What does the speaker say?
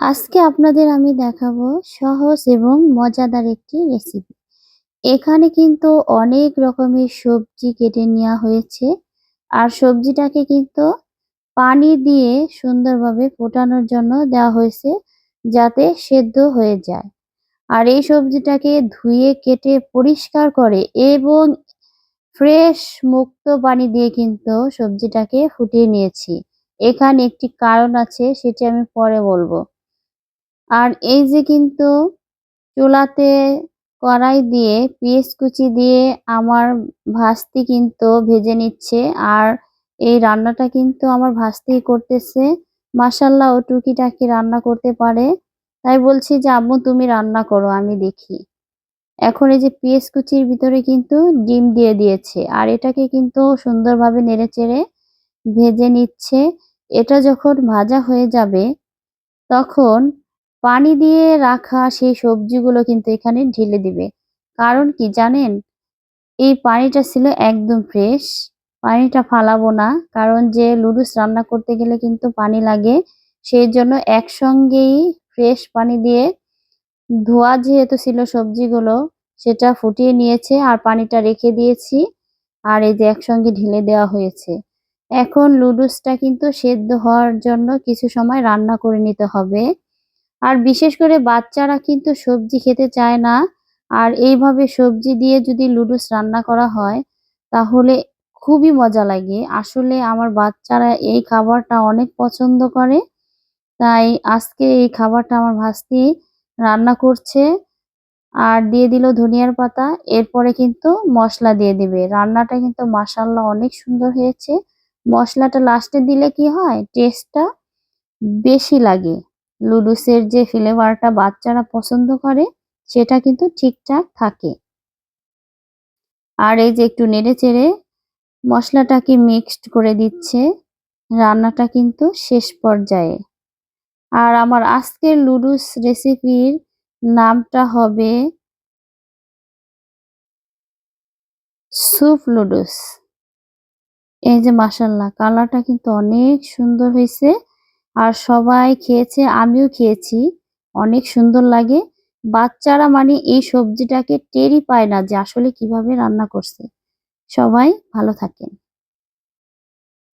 আজকে আপনাদের আমি দেখাবো সহজ এবং মজাদার একটি রেসিপি এখানে কিন্তু অনেক রকমের সবজি কেটে নেওয়া হয়েছে আর সবজিটাকে কিন্তু পানি দিয়ে সুন্দরভাবে ফোটানোর জন্য দেওয়া হয়েছে যাতে সেদ্ধ হয়ে যায়। আর এই সবজিটাকে ধুয়ে, কেটে, পরিষ্কার করে এবং ফ্রেশ মুক্ত পানি দিয়ে কিন্তু সবজিটাকে ফুটিয়ে নিয়েছি। এখানে একটি কারণ আছে, সেটি আমি পরে বলব। আর এই যে কিন্তু চুলাতে কড়াই দিয়ে, পেঁয়াজ কুচি দিয়ে আমার ভাস্তি কিন্তু ভেজে নিচ্ছে। আর এই রান্নাটা কিন্তু আমার ভাস্তি করতেছে। মাসাল্লাহ ও টুকিটাকি রান্না করতে পারে। তাই বলছি যে, আম্মু, তুমি রান্না করো, আমি দেখি। এখন এই যে পেঁয়াজ কুচির ভিতরে কিন্তু ডিম দিয়ে দিয়েছে। আর এটাকে কিন্তু সুন্দরভাবে নেড়ে চেড়ে ভেজে নিচ্ছে। এটা যখন ভাজা হয়ে যাবে, তখন পানি দিয়ে রাখা সেই সবজিগুলো কিন্তু এখানে ঢেলে দিবে। কারণ কি জানেন? এই পানিটা ছিল একদম ফ্রেশ পানিটা ফালাবো না। কারণ যে লুডুস রান্না করতে গেলে কিন্তু পানি লাগে সেই জন্য একসঙ্গেই ফ্রেশ পানি দিয়ে ধোয়া যেহেতু ছিল সবজিগুলো, সেটা ফুটিয়ে নিয়েছে আর পানিটা রেখে দিয়েছি আর এই যে একসঙ্গে ঢেলে দেওয়া হয়েছে। এখন লুডুসটা কিন্তু সেদ্ধ হওয়ার জন্য কিছু সময় রান্না করে নিতে হবে। আর বিশেষ করে বাচ্চারা কিন্তু সবজি খেতে চায় না। আর এইভাবে সবজি দিয়ে যদি লুডুস রান্না করা হয়, তাহলে খুবই মজা লাগে। আসলে আমার বাচ্চারা এই খাবারটা অনেক পছন্দ করে, তাই আজকে এই খাবারটা আমার ভাস্তি রান্না করছে। আর দিয়ে দিল ধনিয়ার পাতা, এরপরে কিন্তু মশলা দিয়ে দিবে। রান্নাটা কিন্তু মাসাল্লাহ অনেক সুন্দর হয়েছে। মশলাটা লাস্টে দিলে কি হয়? টেস্টটা বেশি লাগে। লুডুসের যে ফ্লেভারটা বাচ্চারা পছন্দ করে, সেটা কিন্তু ঠিকঠাক থাকে। আর এই যে একটু নেড়ে চেড়ে মশলাটাকে মিক্সড করে দিচ্ছে, রান্নাটা কিন্তু শেষ পর্যায়ে। আর আমার আজকের লুডুস রেসিপির নামটা হবে স্যুপ লুডুস এই যে মাসাল্লাহ কালারটা কিন্তু অনেক সুন্দর হয়েছে। আর সবাই খেয়েছে, আমিও খেয়েছি। অনেক সুন্দর লাগে। বাচ্চারা মানে এই সবজিটাকে টেরই পায় না যে আসলে কীভাবে রান্না করছে। সবাই ভালো থাকেন।